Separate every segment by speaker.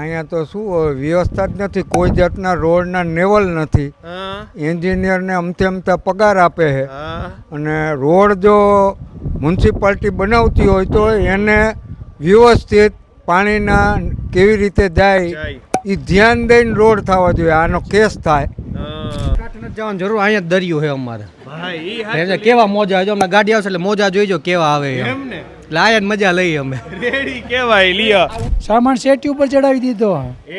Speaker 1: અહીંયા તો શું હોય વ્યવસ્થા જ નથી. કોઈ જાતના રોડના નેવલ નથી. એન્જિનિયરને અમથે અમથા પગાર આપે છે. અને રોડ જો મ્યુનિસિપાલિટી બનાવતી હોય તો એને વ્યવસ્થિત પાણીના કેવી રીતે જાય. એ ધ્યાન દઈને રોડ થવા જોઈએ. આનો કેસ થાય.
Speaker 2: જવાની જરૂર અહીંયા દરિયો છે અમારે.
Speaker 3: ભાઈ
Speaker 2: એટલે કેવા મોજા જો હમણાં ગાડી આવશે એટલે મોજા જોઈજો કેવા આવે એમ.
Speaker 3: ને?
Speaker 2: એટલે આયા મજા લઈએ અમે.
Speaker 3: રેડી કેવાય લિયા.
Speaker 4: સામાન શેટી ઉપર ચડાવી દીધો.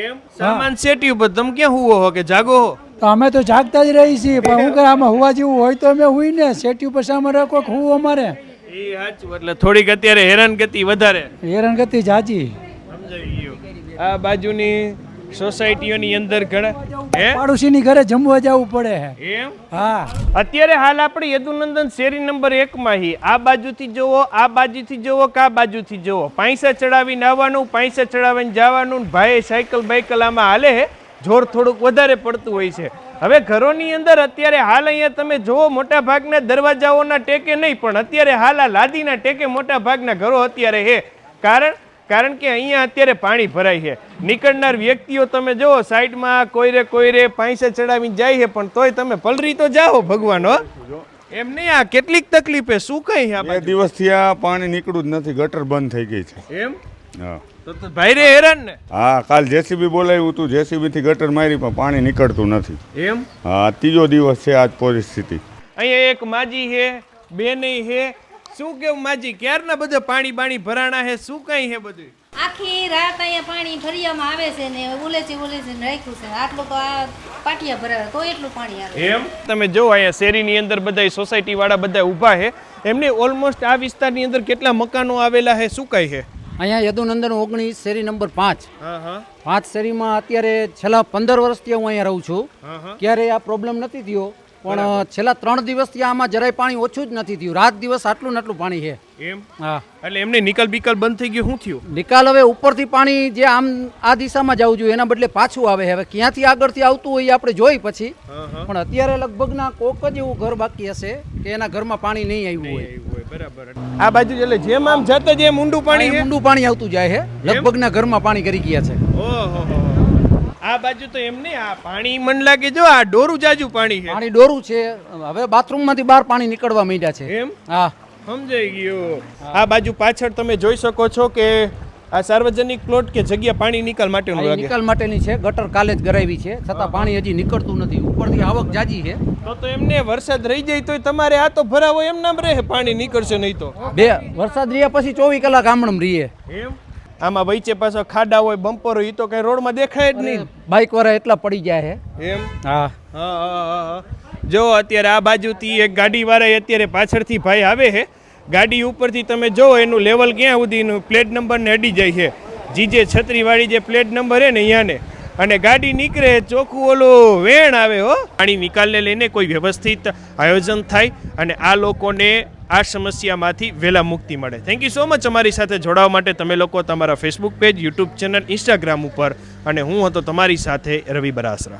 Speaker 3: એમ? સામાન સેટી ઉપર? તમે ક્યાં હુવો હો કે જાગો હો?
Speaker 4: તો અમે તો જાગતા જ રહી છીએ પણ હું કે આમાં હુવા જેવું હોય તો અમે હુઈ ને શેટી ઉપર સામાન રાખો હુવો અમારે.
Speaker 3: ઈ હાચું એટલે થોડીક અત્યારે હેરાન ગતિ વધારે.
Speaker 4: હેરાન ગતિ જાજી
Speaker 3: સમજાઈ ગયું. આ બાજુની સોસાયટીઓની અંદર ઘણા
Speaker 4: પાડોશીની ઘરે જમવા જવું પડે
Speaker 3: એમ?
Speaker 4: હા.
Speaker 3: અત્યારે હાલ આપણે યદુનંદન શેરી નંબર એકમાં હી. આ બાજુથી જોવો આ બાજુથી જોવો કા બાજુથી જોવો પૈસા ચડાવીને આવવાનું પૈસા ચડાવીને જવાનું ભાઈ સાયકલ બાઇકલ આમાં હાલે હે. જોર થોડુંક વધારે પડતું હોય છે. હવે ઘરોની અંદર અત્યારે હાલ અહીંયા તમે જોવો મોટા ભાગના દરવાજાઓના ટેકે નહીં પણ અત્યારે હાલ આ લાદીના ટેકે મોટા ભાગના ઘરો અત્યારે હે. કારણ કારણ કે અહીંયા અત્યારે પાણી ભરાય છે. નીકળનાર વ્યક્તિઓ તમે જુઓ સાઈડમાં કોઈરે કોઈરે પાંસે ચડાવીને જાય છે પણ તોય તમે પલરી તો જાઓ ભગવાનો એમ નહીં આ કેટલીક તકલીફે શું કઈ આ
Speaker 5: બે દિવસથી આ પાણી નીકળું જ નથી ગટર બંધ થઈ ગઈ છે.
Speaker 3: એમ?
Speaker 5: હા.
Speaker 3: તો ભાઈ રે હેરાન ને.
Speaker 5: હા કાલ જેસીબી બોલાવ્યું હતું જેસીબી થી ગટર મારી પણ પાણી નીકળતું નથી.
Speaker 3: એમ?
Speaker 5: હા ત્રીજો દિવસ છે આજ પરિસ્થિતિ.
Speaker 3: અહીંયા એક માજી છે બે નહીં હે શું કેવું માજી ક્યારના બધા પાણી બાણી ભરાણા હે? શું કઈ હે બધું
Speaker 6: આખી રાત અહીંયા પાણી ફરિયામાં આવે છે ને ઉલેચી ઉલેચી રાખ્યું છે. આટલું તો આ પાટિયા ભરાવે તો એટલું પાણી આવે.
Speaker 3: એમ? તમે જો અહીંયા શેરીની અંદર બધા સોસાયટી વાળા બધા ઊભા હે. એમને ઓલમોસ્ટ આ વિસ્તારની અંદર કેટલા મકાનો આવેલા છે શું કઈ છે
Speaker 2: અહીંયા યદુનંદન ઓગણીસ શેરી નંબર પાંચ.
Speaker 3: હા હા.
Speaker 2: પાંચ શેરીમાં અત્યારે છેલ્લા પંદર વર્ષથી હું અહીંયા રહું છું.
Speaker 3: હા હા.
Speaker 2: ક્યારેય આ પ્રોબ્લેમ નથી થયો. પણ છેલ્લા ત્રણ દિવસથી આમાં જરાય પાણી ઓછું જ નથી થયું. રાત દિવસ આટલું ને આટલું પાણી છે.
Speaker 3: એમ?
Speaker 2: હા.
Speaker 3: એટલે એમને નિકલ બિકલ બંધ થઈ ગયું. શું થયું?
Speaker 2: નિકાલ હવે ઉપરથી પાણી જે આમ આ દિશામાં જવું જોઈએ એના બદલે પાછું આવે હવે ક્યાંથી આગળથી આવતું હોય એ આપણે જોઈ પછી.
Speaker 3: હા હા.
Speaker 2: પણ અત્યારે લગભગના કોક જ એવું ઘર બાકી હશે કે એના ઘરમાં પાણી નહીં આવ્યું હોય.
Speaker 3: બરાબર. આ બાજુ એટલે જેમ આમ જતા જેમ ઊંડું પાણી
Speaker 2: પાણી ઊંડું પાણી આવતું જાય છે. લગભગના ઘરમાં પાણી કરી ગયા છે.
Speaker 3: ઓહો આ બાજુ તો એમ નહીં આ પાણી મન લાગે જો આ ડોરું જાજુ પાણી છે.
Speaker 2: પાણી ડોરું છે હવે બાથરૂમમાંથી બહાર પાણી નીકળવા માંડ્યા છે.
Speaker 3: એમ?
Speaker 2: હા.
Speaker 3: સમજાઈ ગયું. આ બાજુ પાછળ તમે જોઈ શકો છો કે આ સાર્વજનિક પ્લોટ કે જગ્યા પાણી નિકાલ માટેનું
Speaker 2: આ
Speaker 3: લાગે.
Speaker 2: નિકાલ માટેની છે ગટર કાલે જ ગરાવી છે છતાં પાણી હજી નીકળતું નથી ઉપરથી આવક જાજી છે.
Speaker 3: તો તો એમને વરસાદ રહી જાય તોય તમારે આ તો ભરાવો એમ નામ રહે પાણી નીકળશે નહીં તો.
Speaker 2: બે વરસાદ રહ્યા પછી ચોવીસ કલાક આમણમ રહીએ.
Speaker 3: એમ? આમાં વચ્ચે પાછો ખાડા હોય બમ્પર હોય એ તો કઈ રોડમાં દેખાય જ નહીં.
Speaker 2: બાઇક વાળા એટલા પડી ગયા છે
Speaker 3: એમ?
Speaker 2: હા.
Speaker 3: હા હા હા હા જો અત્યારે આ બાજુથી એક ગાડી વાળા અત્યારે પાછળથી ભાઈ આવે છે ગાડી ઉપરથી તમે જો એનું લેવલ ક્યાં સુધીનું? પ્લેટ નંબર ને અડી જાય છે જી જે છત્રીવાળી જે પ્લેટ નંબર છે ને અહીંયાને. અને ગાડી નીકળે ચોખ્ખું ઓલું વેણ આવે હો. પાણી નિકાલને લઈને કોઈ વ્યવસ્થિત આયોજન થાય અને આ લોકોને આ સમસ્યામાંથી વહેલા મુક્તિ મળે. થેન્ક યુ સો મચ અમારી સાથે જોડાવા માટે. તમે લોકો તમારા Facebook page YouTube channel Instagram ઉપર. અને હું હતો તમારી સાથે રવિ બરાસરા.